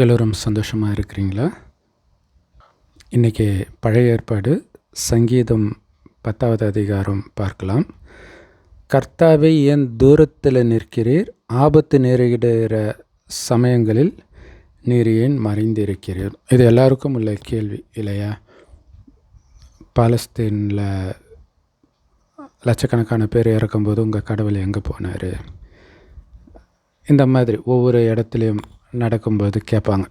எல்லோரும் சந்தோஷமாக இருக்கிறீங்களா? இன்றைக்கி பழைய ஏற்பாடு சங்கீதம் பத்தாவது அதிகாரம் பார்க்கலாம். கர்த்தாவை ஏன் தூரத்தில் நிற்கிறீர். ஆபத்து நேரிடுகிற சமயங்களில் நீர் ஏன் மறைந்திருக்கிறீர்? இது எல்லாருக்கும் உள்ள கேள்வி இல்லையா? பாலஸ்தீனில் லட்சக்கணக்கான பேர் இறக்கும்போது உங்கள் கடவுள் எங்கே போனார்? இந்த மாதிரி ஒவ்வொரு இடத்துலையும் நடக்கும்போது கேட்பாங்க.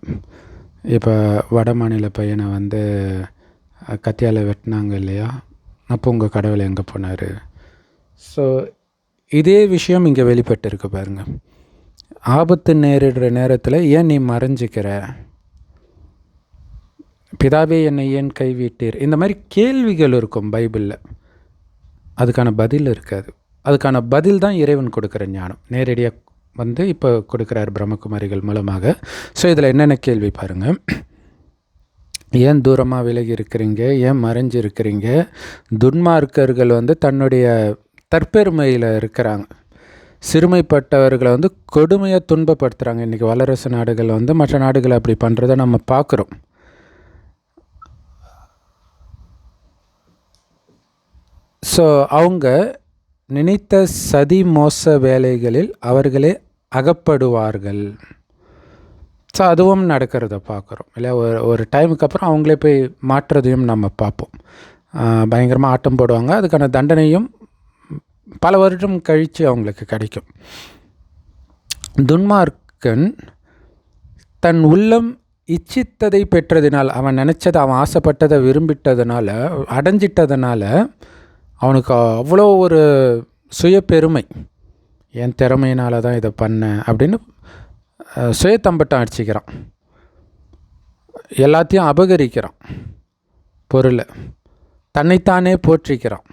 இப்போ வட மாநில பையனை வந்து கத்தியால் வெட்டினாங்க இல்லையா? அப்போ உங்கள் கடவுள் எங்கே போனார்? ஸோ இதே விஷயம் இங்கே வெளிப்பட்டிருக்கு பாருங்க. ஆபத்து நேரிடுற நேரத்தில் ஏன் நீ மறைஞ்சிக்கிற? பிதாவே என்னை ஏன் கைவிட்டீர்? இந்த மாதிரி கேள்விகள் இருக்கும் பைபிளில். அதுக்கான பதில் இருக்காது. அதுக்கான பதில் தான் இறைவன் கொடுக்குற ஞானம். நேரடியாக வந்து இப்போ கொடுக்குறார் பிரம்மகுமாரிகள் மூலமாக. ஸோ இதில் என்னென்ன கேள்வி பாருங்கள் ஏன் தூரமாக விலகி இருக்கிறீங்க? ஏன் மறைஞ்சு இருக்கிறீங்க? துன்மார்க்கர்கள் வந்து தன்னுடைய தற்பெருமையில் இருக்கிறாங்க. சிறுமைப்பட்டவர்களை வந்து கொடுமையாக துன்பப்படுத்துகிறாங்க இன்றைக்கி வல்லரசு நாடுகள் வந்து மற்ற நாடுகள் அப்படி பண்ணுறத நம்ம பார்க்குறோம். ஸோ அவங்க நினைத்த சதி மோச வேலைகளில் அவர்களே அகப்படுவார்கள். ஸோ அதுவும் நடக்கிறத பார்க்குறோம். இல்லை ஒரு ஒரு டைமுக்கு அப்புறம் அவங்களே போய் மாற்றுறதையும் நம்ம பார்ப்போம். பயங்கரமாக ஆட்டம் போடுவாங்க. அதுக்கான தண்டனையும் பல வருடம் கழித்து அவங்களுக்கு கிடைக்கும். துன்மார்க்கன் தன் உள்ளம் இச்சித்ததை பெற்றதினால் அவன் நினச்சதை அவன் ஆசைப்பட்டதை விரும்பிட்டதுனால அடைஞ்சிட்டதுனால அவனுக்கு அவ்வளோ ஒரு சுய பெருமை என் திறமையினால தான் இதை பண்ணேன் அப்படின்னு சுயத்தம்பட்டம் அடிச்சுக்கிறான். எல்லாத்தையும் அபகரிக்கிறான். பொருளை தன்னைத்தானே போற்றிக்கிறான்.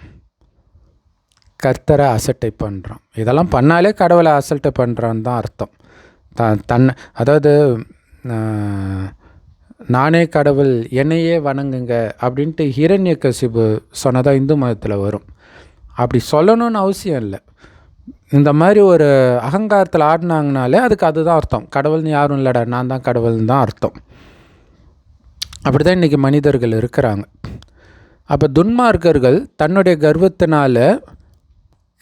கர்த்தரை அசட்டை பண்ணுறான் இதெல்லாம் பண்ணாலே கடவுளை அசட்டை பண்ணுறான்னு தான் அர்த்தம். த தன்னை அதாவது நானே கடவுள் என்னையே வணங்குங்க அப்படின்ட்டு ஹிரண்ய கசிபு சொன்னதாக இந்து மதத்தில் வரும். அப்படி சொல்லணும்னு அவசியம் இல்லை. இந்த மாதிரி ஒரு அகங்காரத்தில் ஆடினாங்கனாலே அதுக்கு அதுதான் அர்த்தம். கடவுள்னு யாரும் இல்லைடா நான் தான் கடவுள்னு தான் அர்த்தம். அப்படி தான் இன்றைக்கி மனிதர்கள் இருக்கிறாங்க. அப்போ துன்மார்க்கர்கள் தன்னுடைய கர்வத்தினால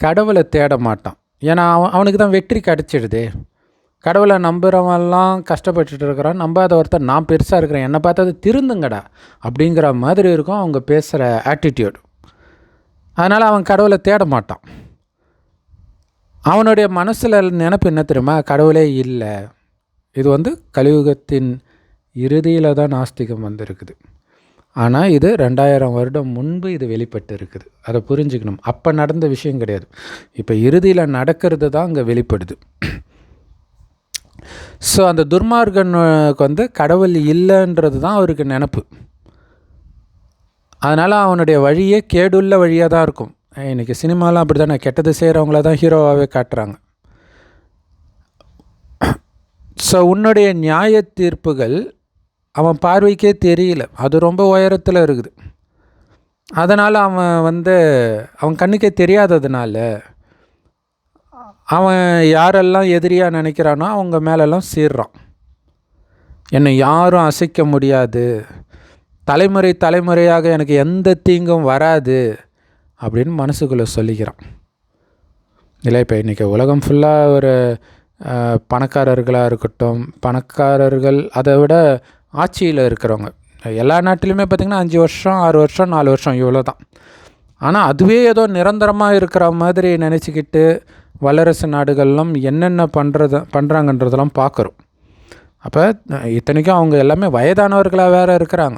கடவுளை தேட மாட்டான். ஏன்னா அவன் அவனுக்கு தான் வெற்றி கிடச்சிடுதே. கடவுளை நம்புகிறவன்லாம் கஷ்டப்பட்டுட்டு இருக்கிறான். நம்பாத ஒருத்தர் நான் பெருசாக இருக்கிறேன். என்னை பார்த்தது திருந்துங்கடா அப்படிங்கிற மாதிரி இருக்கும் அவங்க பேசுகிற ஆட்டிடியூட் அதனால் அவன் கடவுளை தேட மாட்டான். அவனுடைய மனசில் நினப்பு என்ன தெரியுமா? கடவுளே இல்லை. இது வந்து கலியுகத்தின் இறுதியில் தான் நாஸ்திகம் வந்திருக்குது. ஆனால் இது ரெண்டாயிரம் வருடம் முன்பு இது வெளிப்பட்டு இருக்குது அதை புரிஞ்சுக்கணும். அப்போ நடந்த விஷயம் கிடையாது. இப்போ இறுதியில் நடக்கிறது தான் அங்கே வெளிப்படுது. ஸோ அந்த துர்மார்கனுக்கு வந்து கடவுள் இல்லைன்றது தான் அவருக்கு நினப்பு. அதனால் அவனுடைய வழியே கேடுள்ள வழியாக தான் இருக்கும். இன்றைக்கி சினிமாலாம் அப்படி தானே கெட்டது செய்கிறவங்கள தான் ஹீரோவாகவே காட்டுறாங்க. ஸோ உன்னுடைய நியாய தீர்ப்புகள் அவன் பார்வைக்கே தெரியல. அது ரொம்ப உயரத்தில் இருக்குது. அதனால் அவன் வந்து அவன் கண்ணுக்கே தெரியாததுனால அவன் யாரெல்லாம் எதிரியாக நினைக்கிறானோ அவங்க மேலெல்லாம் சீர்றான். என்னை யாரும் அசைக்க முடியாது. தலைமுறை தலைமுறையாக எனக்கு எந்த தீங்கும் வராது. அப்படின்னு மனசுக்குள்ளே சொல்லிக்கிறான். இல்லை இப்போ இன்றைக்கி உலகம் ஃபுல்லாக ஒரு பணக்காரர்களாக இருக்கட்டும் பணக்காரர்கள் அதை விட ஆட்சியில் இருக்கிறவங்க. எல்லா நாட்டிலையுமே பார்த்திங்கன்னா அஞ்சு வருஷம் ஆறு வருஷம் நாலு வருஷம் இவ்வளோ தான் ஆனால் அதுவே ஏதோ நிரந்தரமாக இருக்கிற மாதிரி நினச்சிக்கிட்டு வல்லரசு நாடுகள்லாம் என்னென்ன பண்ணுறது பண்ணுறாங்கன்றதெல்லாம் பார்க்குறோம் அப்போ இத்தனைக்கும் அவங்க எல்லாமே வயதானவர்களாக வேறு இருக்கிறாங்க.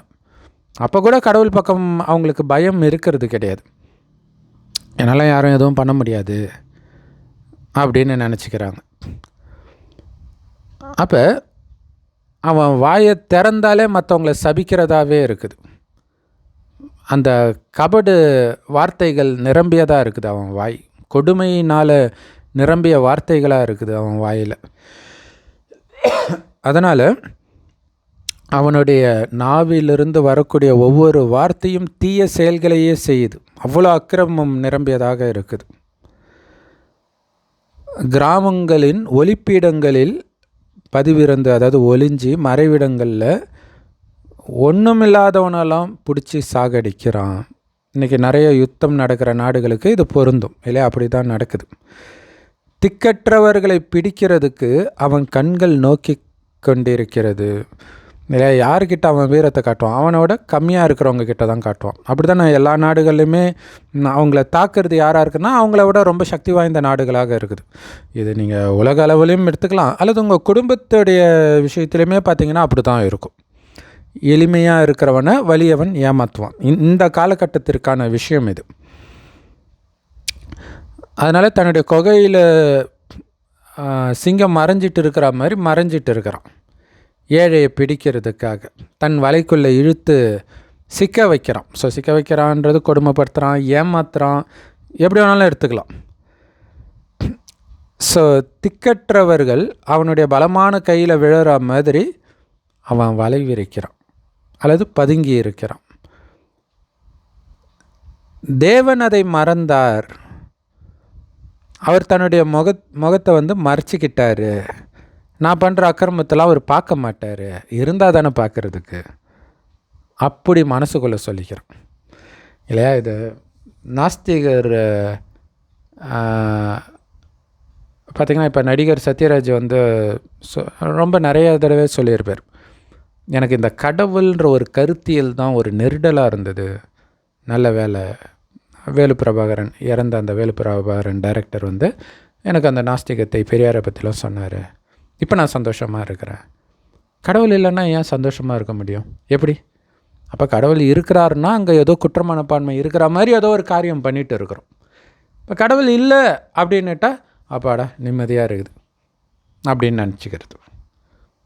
அப்போ கூட கடவுள் பக்கம் அவங்களுக்கு பயம் இருக்கிறது கிடையாது. என்னால் யாரும் எதுவும் பண்ண முடியாது அப்படின்னு நினச்சிக்கிறாங்க. அப்போ அவன் வாயை திறந்தாலே மற்றவங்கள சபிக்கிறதாவே இருக்குது. அந்த கபடு வார்த்தைகள் நிரம்பியதாக இருக்குது அவன் வாய். கொடுமையினால் நிரம்பிய வார்த்தைகளாக இருக்குது அவன் வாயில். அதனால் அவனுடைய நாவிலிருந்து வரக்கூடிய ஒவ்வொரு வார்த்தையும் தீய செயல்களையே செய்யுது. அவ்வளோ அக்கிரமம் நிரம்பியதாக இருக்குது. கிராமங்களின் ஒலிப்பீடங்களில் பதிவிருந்து அதாவது ஒளிஞ்சி மறைவிடங்களில் ஒன்றுமில்லாதவனெல்லாம் பிடிச்சி சாகடிக்கிறான். இன்றைக்கி நிறைய யுத்தம் நடக்கிற நாடுகளுக்கு இது பொருந்தும் இல்லையா? அப்படி தான் நடக்குது. திக்கற்றவர்களை பிடிக்கிறதுக்கு அவன் கண்கள் நோக்கி கொண்டிருக்கிறது. இல்லை யார்கிட்ட அவன் வீரத்தை காட்டுவான்? அவனோட கம்மியாக இருக்கிறவங்க கிட்ட தான் காட்டுவான். அப்படி தான் எல்லா நாடுகள்லையுமே அவங்கள தாக்குறது யாராக இருக்குன்னா அவங்கள விட ரொம்ப சக்தி வாய்ந்த நாடுகளாக இருக்குது. இது நீங்கள் உலக அளவுலையும் எடுத்துக்கலாம். அல்லது உங்கள் குடும்பத்துடைய விஷயத்துலையுமே பார்த்தீங்கன்னா அப்படி தான் இருக்கும். எளிமையாக இருக்கிறவனை வலியவன் ஏமாற்றுவான் இந்த- காலகட்டத்திற்கான விஷயம் இது. அதனால் தன்னுடைய குகையில் சிங்கம் மறைஞ்சிட்டு இருக்கிற மாதிரி மறைஞ்சிட்டு இருக்கிறான். ஏழையை பிடிக்கிறதுக்காக தன் வலைக்குள்ளே இழுத்து சிக்க வைக்கிறான். ஸோ சிக்க வைக்கிறான்றது கொடுமைப்படுத்துகிறான் ஏமாத்துறான். எப்படி வேணாலும் எடுத்துக்கலாம். ஸோ திக்கற்றவர்கள் அவனுடைய பலமான கையில் விழுற மாதிரி அவன் வலை விரிக்கிறான் அல்லது பதுங்கி இருக்கிறான். தேவன் அதை மறந்தார். அவர் தன்னுடைய முக முகத்தை வந்து மறைச்சிக்கிட்டாரு. நான் பண்ணுற அக்கிரமத்தெல்லாம் அவர் பார்க்க மாட்டார். இருந்தால் தானே பார்க்குறதுக்கு. அப்படி மனசுக்குள்ளே சொல்லிக்கிறோம். இல்லையா? இது நாஸ்திகர் பார்த்திங்கன்னா இப்போ நடிகர் சத்யராஜ் வந்து சொ- ரொம்ப நிறைய தடவை சொல்லியிருப்பார். எனக்கு இந்த கடவுள்ன்ற ஒரு கருத்தியல் தான் ஒரு நெருடலாக இருந்தது. நல்ல வேலை வேலு பிரபாகரன் இறந்த அந்த வேலு பிரபாகரன் டைரக்டர் வந்து எனக்கு அந்த நாஸ்திகத்தை பெரியாரை பற்றிலாம் சொன்னார். இப்போ நான் சந்தோஷமாக இருக்கிறேன். கடவுள் இல்லைன்னா ஏன் சந்தோஷமாக இருக்க முடியும்? எப்படி? அப்போ கடவுள் இருக்கிறாருன்னா அங்கே ஏதோ குற்ற மனப்பான்மை இருக்கிற மாதிரி ஏதோ ஒரு காரியம் பண்ணிட்டு இருக்கிறோம். இப்போ கடவுள் இல்லை அப்படின்னுட்டா அப்பாடா நிம்மதியாக இருக்குது. அப்படின்னு நினச்சிக்கிறது.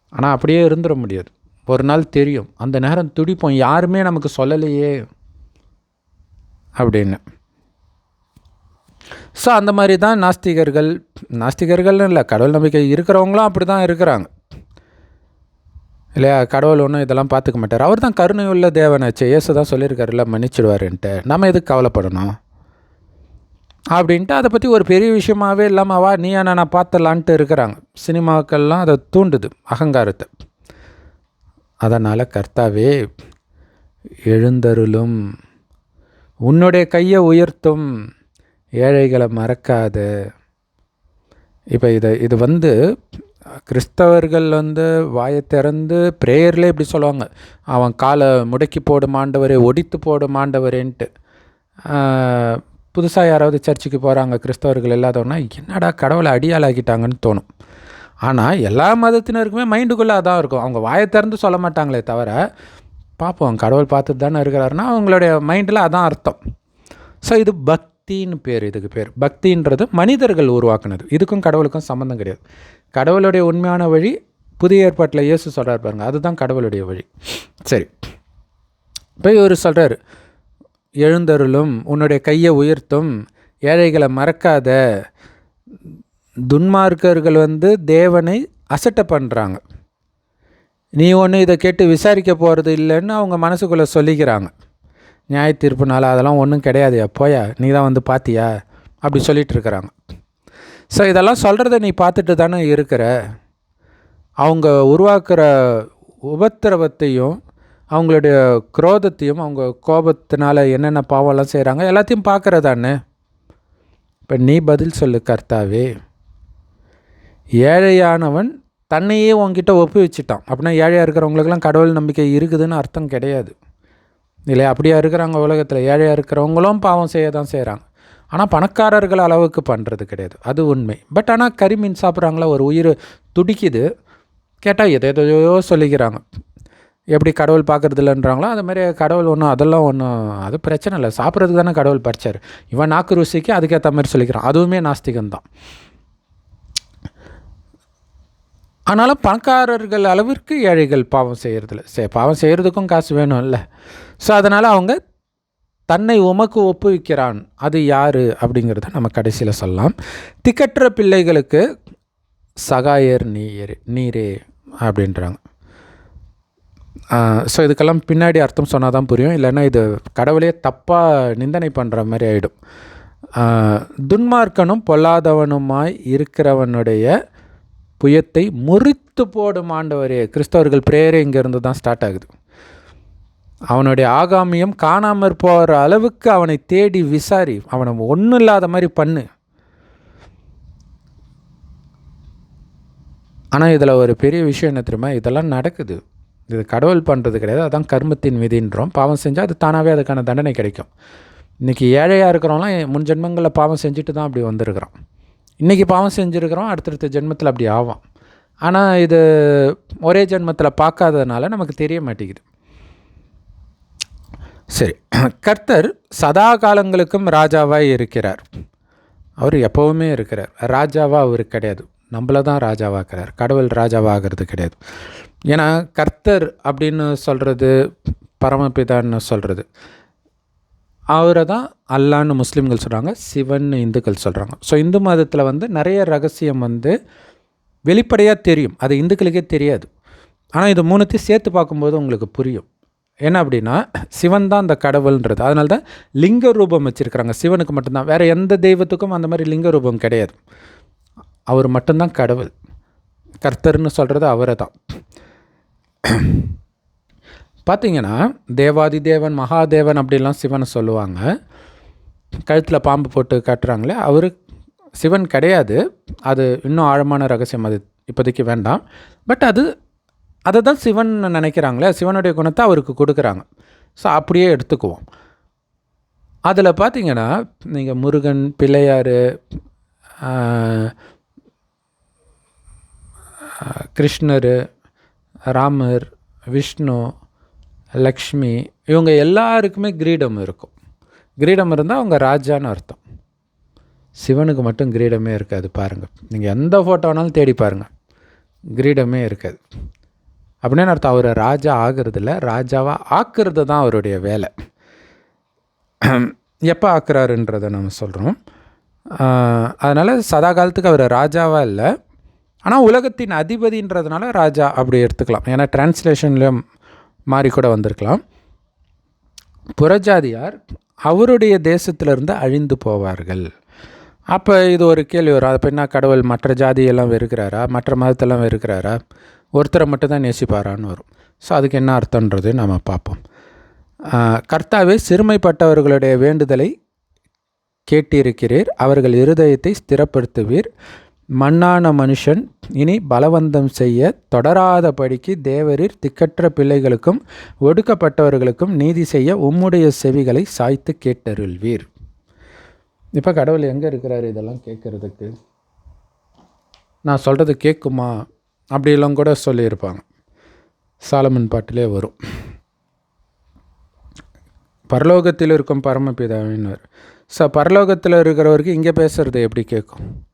ஆனால் அப்படியே இருந்துட முடியாது. ஒரு நாள் தெரியும். அந்த நேரம் துடிப்போம். யாருமே நமக்கு சொல்லலையே அப்படின்னு. ஸோ அந்த மாதிரி தான் நாஸ்திகர்கள் நாஸ்திகர்கள்னு இல்லை கடவுள் நம்பிக்கை இருக்கிறவங்களும் அப்படி தான் இருக்கிறாங்க. இல்லையா? கடவுள் ஒன்றும் இதெல்லாம் பார்த்துக்க மாட்டார். அவர் தான் கருணை உள்ள தேவனாச்சு இயேசு தான் சொல்லியிருக்காருல்ல மன்னிச்சிடுவாருன்ட்டு. நம்ம எதுக்கு கவலைப்படணும்? அப்படின்ட்டு அதை பற்றி ஒரு பெரிய விஷயமாவே இல்லாமல் வா நீ நான் நான் பார்த்தலான்ட்டு இருக்கிறாங்க. சினிமாக்கள்லாம் அதை தூண்டுது அகங்காரத்தை. அதனால் கர்த்தாவே எழுந்தருளும் உன்னுடைய கையை உயர்த்தும் ஏழைகளை மறக்காத. இப்போ இதை இது வந்து கிறிஸ்தவர்கள் வந்து வாயை திறந்து ப்ரேயர்லேயே இப்படி சொல்லுவாங்க. அவன் காலை முடக்கி போடும் ஆண்டவரே ஒடித்து போடும் ஆண்டவரேன்ட்டு. புதுசாக யாராவது சர்ச்சுக்கு போகிறாங்க கிறிஸ்தவர்கள் இல்லாதவனா என்னடா கடவுளை அடியாளாக்கிட்டாங்கன்னு தோணும். ஆனால் எல்லா மதத்தினருக்குமே மைண்டுக்குள்ளே அதான் இருக்கும். அவங்க வாயை திறந்து சொல்ல மாட்டாங்களே தவிர பார்ப்போம் கடவுள் பார்த்துட்டு தானே இருக்கிறாருன்னா அவங்களுடைய மைண்டில் அதான் அர்த்தம். ஸோ இது பக்தின்னு பேர் இதுக்கு பேர். பக்தின்றது மனிதர்கள் உருவாக்குனது. இதுக்கும் கடவுளுக்கும் சம்மந்தம் கிடையாது. கடவுளுடைய உண்மையான வழி புதிய ஏற்பாட்டில் இயேசு சொல்கிறார் பாருங்க. அதுதான் கடவுளுடைய வழி. சரி. இப்போ இவர் சொல்கிறார் எழுந்தருளும் உன்னுடைய கையை உயர்த்தும் ஏழைகளை மறக்காத துன்மார்க்கர்கள் வந்து தேவனை அசட்டை பண்ணுறாங்க நீ ஒன்று இதை கேட்டு விசாரிக்க போகிறது இல்லைன்னு அவங்க மனசுக்குள்ளே சொல்லிக்கிறாங்க. நியாய நாள் அதெல்லாம் ஒன்றும் கிடையாது போயா நீ தான் வந்து பார்த்தியா அப்படி சொல்லிட்டு இருக்கிறாங்க ஸோ இதெல்லாம் சொல்கிறத நீ பார்த்துட்டு தானே இருக்கிற? அவங்க உருவாக்குற உபத்திரவத்தையும் அவங்களுடைய குரோதத்தையும் அவங்க கோபத்தினால என்னென்ன பாவம்லாம் செய்கிறாங்க எல்லாத்தையும் பார்க்குறதானே இப்போ நீ பதில் சொல்லு கர்த்தாவே. ஏழையானவன் தன்னையே உன்கிட்ட ஒப்பு வச்சுட்டான் அப்படின்னா ஏழையாக இருக்கிறவங்களுக்கெல்லாம் கடவுள் நம்பிக்கை இருக்குதுன்னு அர்த்தம் கிடையாது. இல்லையா? அப்படியா இருக்கிறாங்க உலகத்தில். ஏழையாக இருக்கிறவங்களும் பாவம் செய்ய தான் செய்கிறாங்க ஆனால் பணக்காரர்கள் அளவுக்கு பண்ணுறது கிடையாது. அது உண்மை. பட் ஆனால் கரிமீன் சாப்பிட்றாங்களா? ஒரு உயிர் துடிக்குது. கேட்டால் எதை எதையோ சொல்லிக்கிறாங்க. எப்படி கடவுள் பார்க்குறது இல்லைன்றாங்களோ அது மாதிரி கடவுள் ஒன்றும் அதெல்லாம் ஒன்றும் அது பிரச்சனை இல்லை. சாப்பிட்றதுக்கு தானே கடவுள் படித்தார் இவன் நாக்கு ருசிக்கு அதுக்கேற்ற மாதிரி சொல்லிக்கிறான். அதுவுமே நாஸ்திகம்தான். ஆனாலும் பணக்காரர்கள் அளவிற்கு ஏழைகள் பாவம் செய்கிறதில்ல சே பாவம் செய்கிறதுக்கும் காசு வேணும்ல. ஸோ அதனால் அவங்க தன்னை உமக்கு ஒப்புவிக்கிறான். அது யார்? அப்படிங்கிறத நம்ம கடைசியில் சொல்லலாம். திக்கற்ற பிள்ளைகளுக்கு சகாயர் நீர் நீரே அப்படின்றாங்க. ஸோ இதுக்கெல்லாம் பின்னாடி அர்த்தம் சொன்னால் தான் புரியும். இல்லைன்னா இது கடவுளே தப்பாக நிந்தனை பண்ணுற மாதிரி ஆகிடும் துன்மார்க்கனும் பொல்லாதவனுமாய் இருக்கிறவனுடைய புயத்தை முறித்து போடும் ஆண்டவரே கிறிஸ்தவர்கள் பிரேயரே இங்கேருந்து தான் ஸ்டார்ட் ஆகுது. அவனுடைய ஆகாமியம் காணாமற் போகிற அளவுக்கு அவனை தேடி விசாரி அவனை ஒன்றும் இல்லாத மாதிரி பண்ணு. ஆனால் இதில் ஒரு பெரிய விஷயம் என்ன தெரியுமா? இதெல்லாம் நடக்குது. இது கடவுள் பண்ணுறது கிடையாது அதான் கர்மத்தின் விதின்றோம். பாவம் செஞ்சால் அது தானாகவே அதுக்கான தண்டனை கிடைக்கும். இன்றைக்கி ஏழையாக இருக்கிறவங்களாம் முன் ஜென்மங்களில் பாவம் செஞ்சுட்டு தான் அப்படி வந்திருக்கிறோம் இன்றைக்கி பாவம் செஞ்சுருக்கிறோம் அடுத்தடுத்த ஜென்மத்தில் அப்படி ஆகும் ஆனால் இது ஒரே ஜென்மத்தில் பார்க்காததுனால நமக்கு தெரிய மாட்டேங்குது. சரி. கர்த்தர் சதா காலங்களுக்கும் ராஜாவாக இருக்கிறார். அவர் எப்போவுமே இருக்கிறார். ராஜாவாக அவர் கிடையாது. நம்மளை தான் ராஜாவாக்குறார். கடவுள் ராஜாவாகிறது கிடையாது. ஏன்னா கர்த்தர் அப்படின்னு சொல்கிறது பரமபிதான்னு சொல்கிறது அவரை தான் அல்லான்னு முஸ்லீம்கள் சொல்கிறாங்க சிவன் இந்துக்கள் சொல்கிறாங்க ஸோ இந்து மதத்தில் வந்து நிறைய ரகசியம் வந்து வெளிப்படையாக தெரியும். அது இந்துக்களுக்கே தெரியாது. ஆனால் இது மூணுத்தையும் சேர்த்து பார்க்கும்போது உங்களுக்கு புரியும். என்ன அப்படின்னா சிவன் தான் அந்த கடவுள்ன்றது. அதனால தான் லிங்க ரூபம் வச்சுருக்கிறாங்க. சிவனுக்கு மட்டும்தான். வேறு எந்த தெய்வத்துக்கும் அந்த மாதிரி லிங்க ரூபம் கிடையாது. அவர் மட்டும்தான் கடவுள். கர்த்தர்னு சொல்கிறது அவரை தான் பார்த்தீங்கன்னா தேவாதி தேவன் மகாதேவன் அப்படிலாம் சிவனை சொல்லுவாங்க. கழுத்தில் பாம்பு போட்டு காட்டுறாங்களே அவர் சிவன் கிடையாது. அது இன்னும் ஆழமான ரகசியம் அது இப்போதைக்கு வேண்டாம். பட் அது அதை தான் சிவன் நினைக்கிறாங்களே சிவனுடைய குணத்தை அவருக்கு கொடுக்குறாங்க. ஸோ அப்படியே எடுத்துக்குவோம். அதில் பார்த்தீங்கன்னா நீங்கள் முருகன் பிள்ளையார் கிருஷ்ணர் ராமர் விஷ்ணு லக்ஷ்மி இவங்க எல்லாருக்குமே கிரீடம் இருக்கும். கிரீடம் இருந்தால் அவங்க ராஜான்னு அர்த்தம். சிவனுக்கு மட்டும் கிரீடமே இருக்காது பாருங்கள் நீங்கள் எந்த ஃபோட்டோ வேணாலும் தேடி பாருங்கள் கிரீடமே இருக்காது. அப்படின்னு அர்த்தம். அவர் ராஜா ஆகிறதில்ல. ராஜாவாக ஆக்கிறது தான் அவருடைய வேலை. எப்போ ஆக்குறாருன்றதை நம்ம சொல்கிறோம் அதனால் சதா காலத்துக்கு அவர் ராஜாவாக இல்லை. ஆனால் உலகத்தின் அதிபதின்றதுனால ராஜா அப்படி எடுத்துக்கலாம். ஏன்னா டிரான்ஸ்லேஷன்லேயும் மாறி கூட வந்திருக்கலாம். புறஜாதியார் அவருடைய தேசத்திலிருந்து அழிந்து போவார்கள். அப்போ இது ஒரு கேள்வி வரும். அப்போ என்ன கடவுள் மற்ற ஜாதியெல்லாம் வெறுக்கிறாரா? மற்ற மதத்தெல்லாம் வெறுக்கிறாரா? ஒருத்தரை மட்டும் தான் நேசிப்பாரான்னு வரும். ஸோ அதுக்கு என்ன அர்த்தன்றது நம்ம பார்ப்போம். கர்த்தாவே சிறுமைப்பட்டவர்களுடைய வேண்டுதலை கேட்டிருக்கிறீர். அவர்கள் இருதயத்தை ஸ்திரப்படுத்துவீர். மண்ணான மனுஷன் இனி பலவந்தம் செய்ய தொடராதபடிக்கு தேவரீர் திக்கற்ற பிள்ளைகளுக்கும் ஒடுக்கப்பட்டவர்களுக்கும் நீதி செய்ய உம்முடைய செவிகளை சாய்த்து கேட்டருள்வீர். இப்போ கடவுள் எங்கே இருக்கிறார் இதெல்லாம் கேட்குறதுக்கு? நான் சொல்கிறது கேட்குமா? அப்படிலாம் கூட சொல்லியிருப்பாங்க. சாலமன் பாட்டிலே வரும். பரலோகத்தில் இருக்கும் பரமபிதாவினர். ஸோ பரலோகத்தில் இருக்கிறவருக்கு இங்கே பேசுகிறது எப்படி கேட்கும்?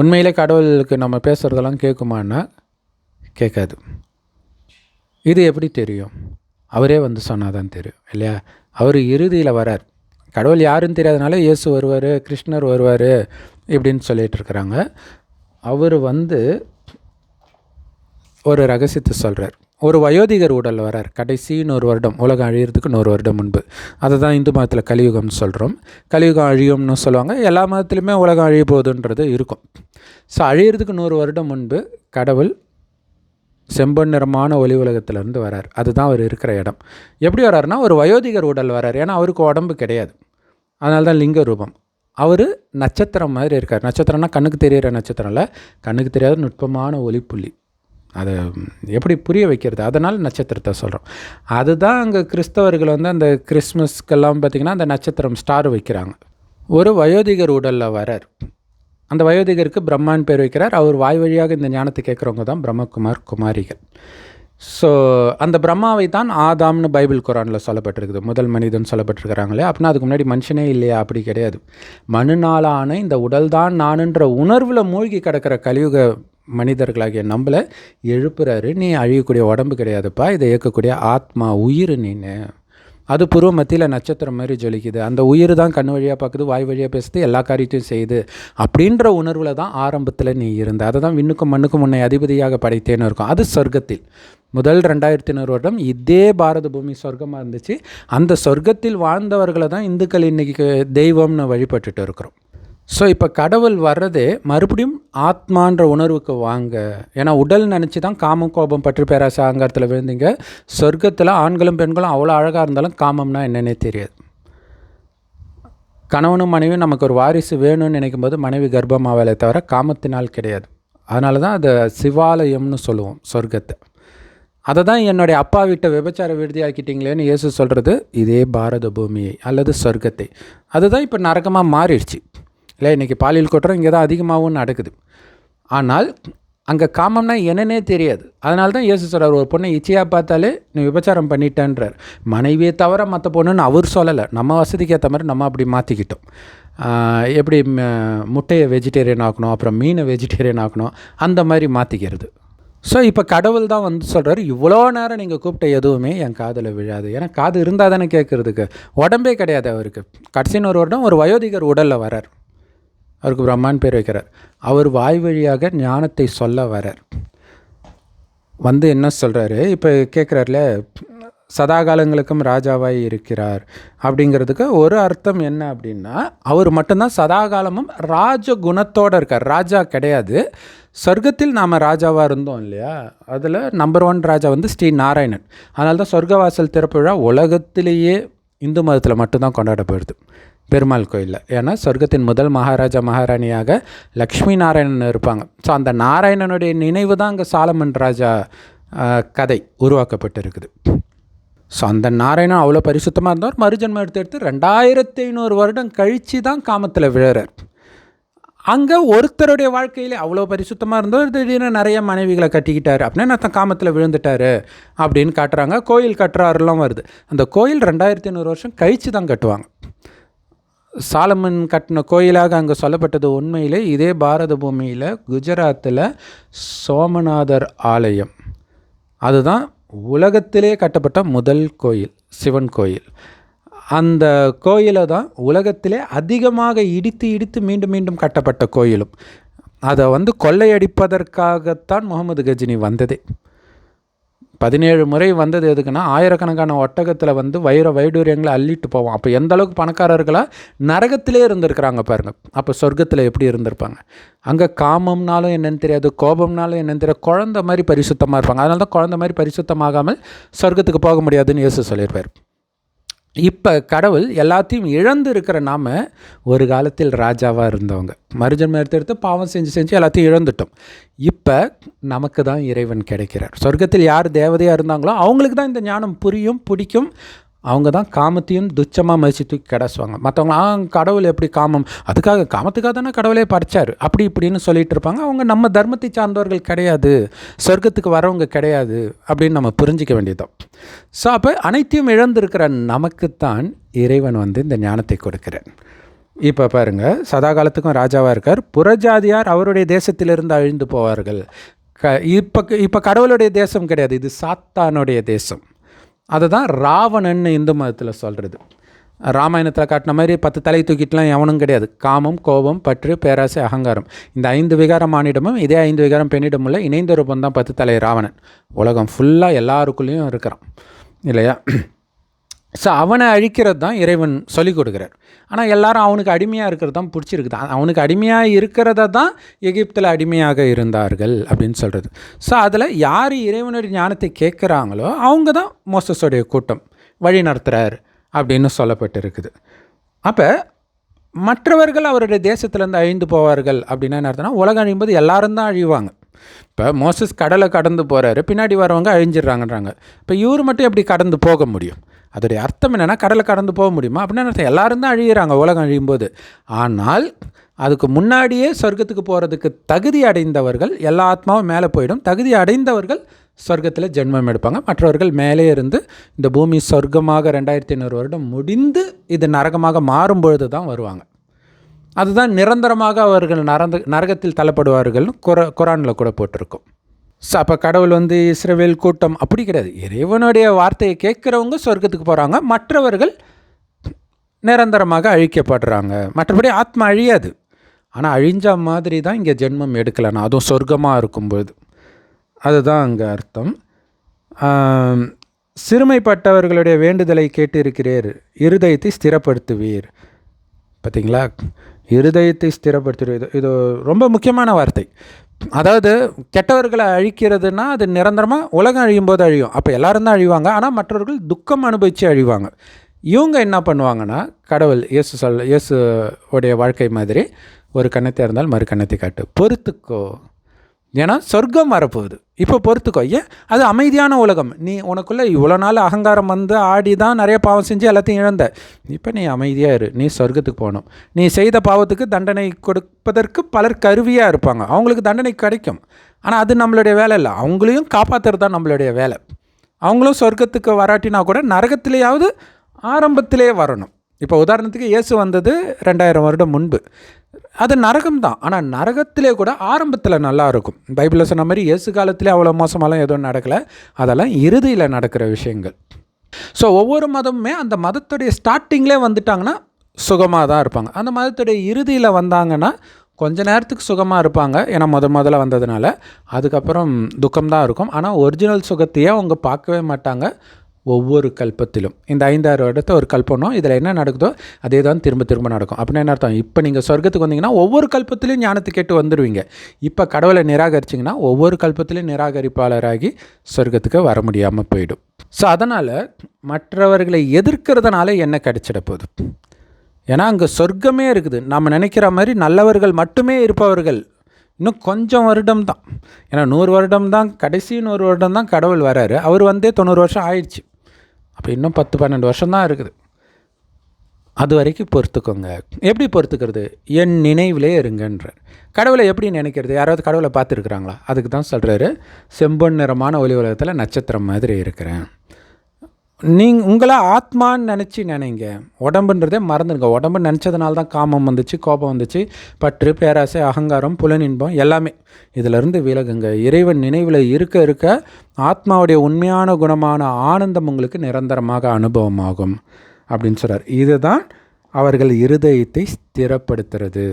உண்மையிலே கடவுளுக்கு நம்ம பேசுகிறதெல்லாம் கேட்குமான்னா கேட்காது. இது எப்படி தெரியும்? அவரே வந்து சொன்னால் தான் தெரியும் இல்லையா? அவர் இறுதியில் வரார். கடவுள் யாருன்னு தெரியாதனால இயேசு வருவார் கிருஷ்ணர் வருவார் இப்படின்னு சொல்லிகிட்டு இருக்கிறாங்க. அவர் வந்து ஒரு ரகசியத்தை சொல்கிறார் ஒரு வயோதிகர் உடல் வரார். கடைசி நூறு வருடம் உலகம் அழியிறதுக்கு நூறு வருடம் முன்பு. அதை தான் இந்து மதத்தில் கலியுகம்னு சொல்கிறோம் கலியுகம் அழியும்னு சொல்லுவாங்க. எல்லா மதத்துலையுமே உலகம் அழிய போகுதுன்றது இருக்கும். ஸோ அழியிறதுக்கு நூறு வருடம் முன்பு கடவுள் செம்பன் நிறமான ஒளி உலகத்திலேருந்து வரார். அதுதான் அவர் இருக்கிற இடம். எப்படி வராருன்னா ஒரு வயோதிகர் உடல் வரார். ஏன்னா அவருக்கு உடம்பு கிடையாது. அதனால தான் லிங்க ரூபம். அவர் நட்சத்திரம் மாதிரி இருக்கார். நட்சத்திரம்னா கண்ணுக்கு தெரிகிற நட்சத்திரம் இல்லை. கண்ணுக்கு தெரியாத நுட்பமான ஒளிப்புள்ளி. அதை எப்படி புரிய வைக்கிறது? அதனால் நட்சத்திரத்தை சொல்கிறோம் அதுதான் அங்கே கிறிஸ்தவர்கள் வந்து அந்த கிறிஸ்மஸ்க்கெல்லாம் பார்த்திங்கன்னா அந்த நட்சத்திரம் ஸ்டார் வைக்கிறாங்க. ஒரு வயோதிகர் உடலில் வரார் அந்த வயோதிகருக்கு பிரம்மான் பேர் வைக்கிறார். அவர் வாய் வழியாக இந்த ஞானத்தை கேட்குறவங்க தான் பிரம்மகுமார் குமாரிகள். ஸோ அந்த பிரம்மாவை தான் ஆதாம்னு பைபிள் குரானில் சொல்லப்பட்டிருக்குது. முதல் மனிதன் சொல்லப்பட்டிருக்கிறாங்களே. அப்படின்னா அதுக்கு முன்னாடி மனுஷனே இல்லையா? அப்படி கிடையாது. மனுநாளான இந்த உடல் தான் நானுன்ற உணர்வில் மூழ்கி கிடக்கிற கலியுக மனிதர்களாகிய நம்மளை எழுப்புறாரு. நீ அழியக்கூடிய உடம்பு கிடையாதுப்பா. இதை இயக்கக்கூடிய ஆத்மா உயிர் நீனு. அது பூர்வ மத்தியில் நட்சத்திரம் மாதிரி ஜொலிக்குது. அந்த உயிர் தான் கண் வழியாக பார்க்குது வாய் வழியாக பேசுது எல்லா காரியத்தையும் செய்யுது அப்படின்ற உணர்வில் தான் ஆரம்பத்தில் நீ இருந்த. அதை தான் விண்ணுக்கும் மண்ணுக்கும் உன்னை அதிபதியாக படைத்தேன்னு இருக்கும். அது சொர்க்கத்தில். முதல் ரெண்டாயிரத்தி நூறு வருடம் இதே பாரத பூமி சொர்க்கமாக இருந்துச்சு. அந்த சொர்க்கத்தில் வாழ்ந்தவர்களை தான் இந்துக்கள் இன்றைக்கி தெய்வம்னு வழிபட்டுட்டு இருக்கிறோம். ஸோ இப்போ கடவுள் வர்றதே மறுபடியும் ஆத்மான்ற உணர்வுக்கு வாங்க. ஏன்னா உடல் நினச்சி தான் காமம் கோபம் பற்றி பேராசை அங்காரத்தில் விழுந்தீங்க. சொர்க்கத்தில் ஆண்களும் பெண்களும் அவ்வளோ அழகாக இருந்தாலும் காமம்னா என்னன்னே தெரியாது. கணவனும் மனைவியும் நமக்கு ஒரு வாரிசு வேணும்னு நினைக்கும் போது மனைவி கர்ப்பமாவலை தவிர காமத்தினால் கிடையாது. அதனால தான் அதை சிவாலயம்னு சொல்லுவோம் சொர்க்கத்தை. அதை தான் என்னுடைய அப்பா வீட்டை விபச்சார விடுதியாக்கிட்டீங்களேன்னு இயேசு சொல்கிறது இதே பாரத பூமியை அல்லது சொர்க்கத்தை அதுதான் இப்போ நரகமாக மாறிடுச்சு. இல்லை இன்றைக்கி பாலியல் குற்றம் இங்கே தான் அதிகமாகவும் நடக்குது. ஆனால் அங்கே காமம்னா என்னன்னே தெரியாது. அதனால தான் இயேசு சொல்கிறார் ஒரு பொண்ணை இச்சையாக பார்த்தாலே நீ விபச்சாரம் பண்ணிட்டேன்றார். மனைவியை தவிர மற்ற பொண்ணுன்னு அவர் சொல்லலை. நம்ம வசதிக்கு ஏற்ற மாதிரி நம்ம அப்படி மாற்றிக்கிட்டோம் எப்படி ம- முட்டையை வெஜிடேரியன் ஆக்கணும் அப்புறம் மீனை வெஜிடேரியன் ஆக்கணும் அந்த மாதிரி மாற்றிக்கிறது ஸோ இப்போ கடவுள் தான் வந்து சொல்கிறார் இவ்வளோ நேரம் நீங்கள் கூப்பிட்ட எதுவுமே என் காதில் விழாது. ஏன்னா காது இருந்தால் தானே கேட்குறதுக்கு. உடம்பே கிடையாது அவருக்கு. கடைசின்னு ஒரு வருடம் ஒரு வயோதிகர் உடலில் வரார் அவருக்கு பிரம்மான் பேர் வைக்கிறார். அவர் வாய் வழியாக ஞானத்தை சொல்ல வரார். வந்து என்ன சொல்கிறாரு இப்போ கேட்குறாருல சதாகாலங்களுக்கும் ராஜாவாய் இருக்கிறார் அப்படிங்கிறதுக்கு ஒரு அர்த்தம் என்ன அப்படின்னா அவர் மட்டும்தான் சதாகாலமும் ராஜ குணத்தோடு இருக்கார். ராஜா கிடையாது. சொர்க்கத்தில் நாம் ராஜாவாக இருந்தோம் இல்லையா? அதில் நம்பர் ஒன் ராஜா வந்து ஸ்ரீ நாராயணன். அதனால தான் சொர்க்கவாசல் திறப்பு விழா உலகத்திலேயே இந்து மதத்தில் மட்டும்தான் கொண்டாடப்படுது. பெருமாள் கோயிலில். ஏன்னா சொர்க்கத்தின் முதல் மகாராஜா மகாராணியாக லக்ஷ்மி நாராயணன் இருப்பாங்க. ஸோ அந்த நாராயணனுடைய நினைவு தான் அங்கே சாலமன் ராஜா கதை உருவாக்கப்பட்டிருக்குது. ஸோ அந்த நாராயணன் அவ்வளோ பரிசுத்தமாக இருந்தவர் மறுஜன்மம் எடுத்து எடுத்து ரெண்டாயிரத்தி ஐநூறு வருடம் கழித்து தான் காமத்தில் விழறார். அங்கே ஒருத்தருடைய வாழ்க்கையிலே அவ்வளோ பரிசுத்தமாக இருந்தவர் திடீர்னு நிறைய மனைவிகளை கட்டிக்கிட்டார். அப்படின்னா நான் காமத்தில் விழுந்துட்டாரு அப்படின்னு காட்டுறாங்க. கோயில் கட்டுறாருலாம் வருது. அந்த கோயில் ரெண்டாயிரத்தி ஐநூறு வருஷம் கழித்து தான் கட்டுவாங்க. சாலமன் கட்டின கோயிலாக அங்கே சொல்லப்பட்டது உண்மையிலே இதே பாரத பூமியில் குஜராத்தில் சோமநாதர் ஆலயம். அதுதான் உலகத்திலே கட்டப்பட்ட முதல் கோயில் சிவன் கோயில். அந்த கோயிலை தான் உலகத்திலே அதிகமாக இடித்து இடித்து மீண்டும் மீண்டும் கட்டப்பட்ட கோயிலும். அதை வந்து கொள்ளையடிப்பதற்காகத்தான் முகமது கஜினி வந்ததே. பதினேழு முறை வந்தது எதுக்குன்னா ஆயிரக்கணக்கான ஒட்டகத்தில் வந்து வைர வைடூரியங்களை அள்ளிட்டு போவோம். அப்போ எந்த அளவுக்கு பணக்காரர்களாக நரகத்திலே இருந்திருக்கிறாங்க பாருங்க. அப்போ சொர்க்கத்தில் எப்படி இருந்திருப்பாங்க? அங்கே காமம்னாலும் என்னன்னு தெரியாது கோபம்னாலும் என்னென்னு தெரியாது குழந்த மாதிரி பரிசுத்தமாக இருப்பாங்க. அதனால தான் குழந்த மாதிரி பரிசுத்தமாகாமல் சொர்க்கத்துக்கு போக முடியாதுன்னு இயேசு சொல்லியிருப்பார். இப்போ கடவுள் எல்லாத்தையும் இழந்து இருக்கிற நாம ஒரு காலத்தில் ராஜாவாக இருந்தவங்க. மறுஜன்மம் எடுத்து எடுத்து பாவம் செஞ்சு செஞ்சு எல்லாத்தையும் இழந்துட்டோம். இப்போ நமக்கு தான் இறைவன் கிடைக்கிறார். சொர்க்கத்தில் யார் தேவதையாக இருந்தாங்களோ அவங்களுக்கு தான் இந்த ஞானம் புரியும் பிடிக்கும். அவங்க தான் காமத்தையும் துச்சமாக மதிச்சு தூக்கி கிடசுவாங்க. மற்றவங்க ஆ கடவுள் எப்படி காமம்? அதுக்காக காமத்துக்காக தானே கடவுளே படைச்சார். அப்படி இப்படின்னு சொல்லிட்டு இருப்பாங்க. அவங்க நம்ம தர்மத்தை சார்ந்தவர்கள் கிடையாது. சொர்க்கத்துக்கு வரவங்க கிடையாது அப்படின்னு நம்ம புரிஞ்சிக்க வேண்டியதுதான். ஸோ அப்போ அனைத்தையும் இழந்திருக்கிற நமக்குத்தான் இறைவன் வந்து இந்த ஞானத்தை கொடுக்கிறேன் இப்போ பாருங்கள் சதா காலத்துக்கும் ராஜாவாக இருக்கார். புறஜாதியார் அவருடைய தேசத்திலிருந்து அழிந்து போவார்கள். க இப்போ இப்போ கடவுளுடைய தேசம் கிடையாது. இது சாத்தானுடைய தேசம். அதை தான் ராவணன்னு இந்து மதத்தில் சொல்கிறது ராமாயணத்தில் காட்டின மாதிரி பத்து தலை தூக்கிட்டுலாம் எவனும் கிடையாது. காமம் கோபம் பற்று பேராசை அகங்காரம். இந்த ஐந்து விகாரம் ஆணிடமும் இதே ஐந்து விகாரம் பெண்ணிடமுள்ள இணைந்த ரூபம் தான் பத்து தலை ராவணன். உலகம் ஃபுல்லாக எல்லாருக்குள்ளேயும் இருக்கிறான். இல்லையா? ஸோ அவனை அழிக்கிறது தான் இறைவன் சொல்லிக் கொடுக்குறார். ஆனால் எல்லாரும் அவனுக்கு அடிமையாக இருக்கிறது தான் பிடிச்சிருக்குது. அவனுக்கு அடிமையாக இருக்கிறத தான் எகிப்தில் அடிமையாக இருந்தார்கள் அப்படின்னு சொல்கிறது ஸோ அதில் யார் இறைவனுடைய ஞானத்தை கேட்குறாங்களோ அவங்க தான் மோசஸோடைய கூட்டம் வழி நடத்துகிறார் அப்படின்னு சொல்லப்பட்டிருக்குது. அப்போ மற்றவர்கள் அவருடைய தேசத்திலேருந்து அழிந்து போவார்கள் அப்படின்னா என்ன அர்த்தம்னா உலகம் அழியும்போது எல்லாரும் தான் அழிவாங்க. இப்போ மோசஸ் கடலை கடந்து போகிறாரு பின்னாடி வரவங்க அழிஞ்சிடுறாங்கன்றாங்க. இப்போ இவர் மட்டும் எப்படி கடந்து போக முடியும்? அதோடைய அர்த்தம் என்னென்னா கடலை கடந்து போக முடியுமா? அப்படின்னா அர்த்தம். எல்லாரும் தான் அழியிறாங்க உலகம் அழியும் போது ஆனால் அதுக்கு முன்னாடியே சொர்க்கத்துக்கு போகிறதுக்கு தகுதி அடைந்தவர்கள் எல்லா ஆத்மாவும் மேலே போயிடும். தகுதி அடைந்தவர்கள் சொர்க்கத்தில் ஜென்மம் எடுப்பாங்க. மற்றவர்கள் மேலே இருந்து இந்த பூமி சொர்க்கமாக ரெண்டாயிரத்தி ஐநூறு வருடம் முடிந்து இது நரகமாக மாறும் பொழுது தான் வருவாங்க. அதுதான் நிரந்தரமாக அவர்கள் நரந்த நரகத்தில் தள்ளப்படுவார்கள்னு குர குரானில் கூட போட்டிருக்கும். ஸோ அப்போ கடவுள் வந்து இஸ்ரவேல் கூட்டம் அப்படி கிடையாது. இறைவனுடைய வார்த்தையை கேட்குறவங்க சொர்க்கத்துக்கு போகிறாங்க மற்றவர்கள் நிரந்தரமாக அழிக்கப்படுறாங்க. மற்றபடி ஆத்மா அழியாது. ஆனால் அழிஞ்ச மாதிரி தான் இங்கே ஜென்மம் எடுக்கலைன்னா அதுவும் சொர்க்கமாக இருக்கும்போது அதுதான் அங்கே அர்த்தம். சிறுமைப்பட்டவர்களுடைய வேண்டுதலை கேட்டிருக்கிறீர். இருதயத்தை ஸ்திரப்படுத்துவீர். பார்த்தீங்களா இருதயத்தை ஸ்திரப்படுத்துவீர். இது இது ரொம்ப முக்கியமான வார்த்தை. அதாவது கெட்டவர்களை அழிக்கிறதுனா அது நிரந்தரமாக உலகம் அழியும் போது அழியும். அப்போ எல்லோரும் தான் அழிவாங்க. ஆனால் மற்றவர்கள் துக்கம் அனுபவித்து அழிவாங்க. இவங்க என்ன பண்ணுவாங்கன்னா கடவுள் இயேசு சொல் இயேசு உடைய வாழ்க்கை மாதிரி ஒரு கண்ணத்தை இருந்தால் மறு கண்ணத்தை காட்டு. பொறுத்துக்கோ. ஏன்னா சொர்க்கம் வரப்போகுது. இப்போ பொறுத்துக்கோ ஏன் அது அமைதியான உலகம். நீ உனக்குள்ளே இவ்வளோ நாள் அகங்காரம் வந்து ஆடி தான் நிறைய பாவம் செஞ்சு எல்லாத்தையும் இழந்த. இப்போ நீ அமைதியாக இரு. நீ சொர்க்கத்துக்கு போகணும். நீ செய்த பாவத்துக்கு தண்டனை கொடுப்பதற்கு பலர் கருவியாக இருப்பாங்க. அவங்களுக்கு தண்டனை கிடைக்கும். ஆனால் அது நம்மளுடைய வேலை இல்லை. அவங்களையும் காப்பாற்றுறது தான் நம்மளுடைய வேலை. அவங்களும் சொர்க்கத்துக்கு வராட்டினா கூட நரகத்திலேயாவது ஆரம்பத்திலே வரணும். இப்போ உதாரணத்துக்கு இயேசு வந்தது ரெண்டாயிரம் வருடம் முன்பு. அது நரகம் தான் ஆனால் நரகத்திலே கூட ஆரம்பத்தில் நல்லா இருக்கும் பைபிளில் சொன்ன மாதிரி இயேசு காலத்திலே அவ்வளோ மோசமாலாம் எதுவும் நடக்கலை. அதெல்லாம் இறுதியில் நடக்கிற விஷயங்கள். ஸோ ஒவ்வொரு மதமுமே அந்த மதத்துடைய ஸ்டார்டிங்லேயே வந்துட்டாங்கன்னா சுகமாக தான் இருப்பாங்க. அந்த மதத்துடைய இறுதியில் வந்தாங்கன்னா கொஞ்ச நேரத்துக்கு சுகமாக இருப்பாங்க. ஏன்னா முத முதல்ல வந்ததுனால. அதுக்கப்புறம் துக்கம்தான் இருக்கும். ஆனால் ஒரிஜினல் சுகத்தையே அவங்க பார்க்கவே மாட்டாங்க. ஒவ்வொரு கல்பத்திலும். இந்த ஐந்தாறு வருடத்தை ஒரு கல்பனம் இதில் என்ன நடக்குதோ அதே தான் திரும்ப திரும்ப நடக்கும். அப்படின்னு என்ன அர்த்தம்? இப்போ நீங்கள் சொர்க்கத்துக்கு வந்தீங்கன்னா ஒவ்வொரு கல்பத்திலையும் ஞானத்தை கேட்டு வந்துடுவீங்க இப்போ கடவுளை நிராகரிச்சிங்கன்னா ஒவ்வொரு கல்பத்திலையும் நிராகரிப்பாளராகி சொர்க்கத்துக்கு வர முடியாமல் போயிடும். ஸோ அதனால் மற்றவர்களை எதிர்க்கிறதுனால என்ன கிடைச்சிட போகுது? ஏன்னா அங்கே சொர்க்கமே இருக்குது. நம்ம நினைக்கிற மாதிரி நல்லவர்கள் மட்டுமே இருப்பவர்கள். இன்னும் கொஞ்சம் வருடம் தான். ஏன்னா நூறு வருடம் தான் கடைசி நூறு வருடம் தான் கடவுள் வராரு. அவர் வந்தே தொண்ணூறு வருஷம் ஆயிடுச்சு. அப்போ இன்னும் பத்து பன்னெண்டு வருஷம் தான் இருக்குது. அது வரைக்கும் பொறுத்துக்கோங்க. எப்படி பொறுத்துக்கிறது? என் நினைவிலே இருங்கன்றார். கடவுளை எப்படி நினைக்கிறது? யாராவது கடவுளை பார்த்துருக்குறாங்களா? அதுக்கு தான் சொல்கிறாரு செம்பொன் நிறமான ஒளி உலகத்தில் நட்சத்திரம் மாதிரி இருக்கிறேன். நீங்கள் உங்களை ஆத்மான்னு நினச்சி நினைங்க. உடம்புன்றதே மறந்துடுங்க. உடம்பு நினச்சதுனால தான் காமம் வந்துச்சு கோபம் வந்துச்சு. பற்று பேராசை அகங்காரம் புலனின்பம் எல்லாமே இதிலிருந்து விலகுங்க. இறைவன் நினைவில் இருக்க இருக்க ஆத்மாவுடைய உண்மையான குணமான ஆனந்தம் உங்களுக்கு நிரந்தரமாக அனுபவமாகும். அப்படின்னு சொல்கிறார் இதுதான் அவர்கள் இருதயத்தை ஸ்திரப்படுத்துறது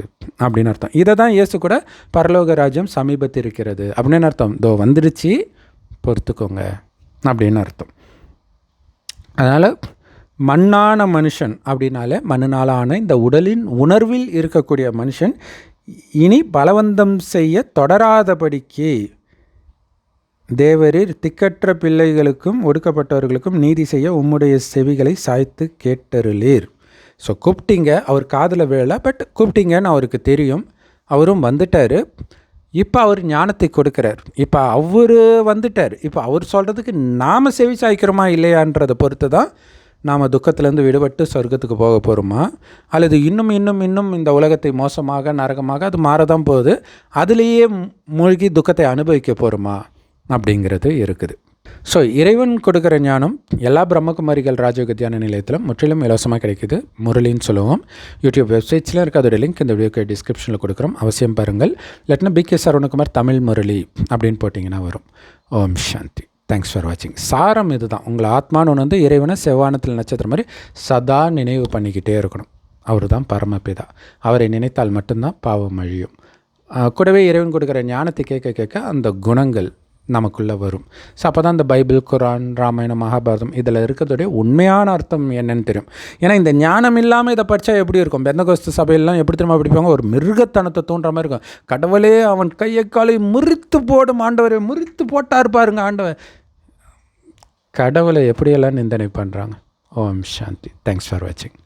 அப்படின்னு அர்த்தம். இதை தான் இயேசு கூட பரலோக ராஜ்யம் சமீபத்தில் இருக்கிறது அப்படின்னு அர்த்தம். இதோ வந்துடுச்சு பொறுத்துக்கோங்க அப்படின்னு அர்த்தம். அதனால் மண்ணான மனுஷன் அப்படின்னாலே மண்ணினாலான இந்த உடலின் உணர்வில் இருக்கக்கூடிய மனுஷன் இனி பலவந்தம் செய்ய தொடராதபடிக்கு தேவரீர் திக்கற்ற பிள்ளைகளுக்கும் ஒடுக்கப்பட்டவர்களுக்கும் நீதி செய்ய உம்முடைய செவிகளை சாய்த்து கேட்டருளீர். ஸோ கூப்பிட்டீங்க அவர் காதில் வேலை பட் கூப்பிட்டீங்கன்னு அவருக்கு தெரியும். அவரும் வந்துட்டார். இப்போ அவர் ஞானத்தை கொடுக்குறார். இப்போ அவர் வந்துட்டார். இப்போ அவர் சொல்கிறதுக்கு நாம் செவி சாய்க்கிறோமா இல்லையான்றதை பொறுத்து தான் நாம் துக்கத்திலேருந்து விடுபட்டு சொர்க்கத்துக்கு போக போகிறோமா அல்லது இன்னும் இன்னும் இன்னும் இந்த உலகத்தை மோசமாக நரகமாக அது மாறதான் போகுது. அதுலேயே மூழ்கி துக்கத்தை அனுபவிக்க போகிறோமா அப்படிங்கிறது இருக்குது. ஸோ இறைவன் கொடுக்குற ஞானம் எல்லா பிரம்மகுமாரிகள் ராஜயோக தியான நிலையத்திலும் முற்றிலும் இலவசமாக கிடைக்குது. முரளின்னு சொல்லுவோம். யூடியூப் வெப்சைட்ஸில் இருக்க அதோட லிங்க் இந்த வீடியோக்கு டிஸ்கிரிப்ஷனில் கொடுக்குறோம். அவசியம் பாருங்கள். இல்லாட்டினா பி கே சரவணகுமார் தமிழ் முரளி அப்படின்னு போட்டிங்கன்னா வரும். ஓம் சாந்தி. தேங்க்ஸ் ஃபார் வாட்சிங் சாரம் இதுதான். உங்களை ஆத்மான்னு ஒன்று வந்து இறைவனை செவ்வானத்தில் நட்சத்திரம் மாதிரி சதா நினைவு பண்ணிக்கிட்டே இருக்கணும். அவர் தான் பரமபிதா. அவரை நினைத்தால் மட்டும்தான் பாவம் அழியும். கூடவே இறைவன் கொடுக்குற ஞானத்தை கேட்க கேட்க அந்த குணங்கள் நமக்குள்ளே வரும். ஸோ அப்போ தான் இந்த பைபிள் குரான் ராமாயணம் மகாபாரதம் இதில் இருக்கிறதுடைய உண்மையான அர்த்தம் என்னன்னு தெரியும். ஏன்னா இந்த ஞானம் இல்லாமல் இதை படித்தா எப்படி இருக்கும்? பெந்தகோஸ்து சபையெல்லாம் எப்படி திரும்ப படிப்பாங்க? ஒரு மிருகத்தனத்தை தோன்ற மாதிரி இருக்கும். கடவுளே அவன் கையை காலை முறித்து போடும். ஆண்டவரை முறித்து போட்டா இருப்பாருங்க ஆண்டவர். கடவுளை எப்படியெல்லாம் நிந்தனை பண்ணுறாங்க ஓம் சாந்தி. தேங்க்ஸ் ஃபார் வாட்சிங்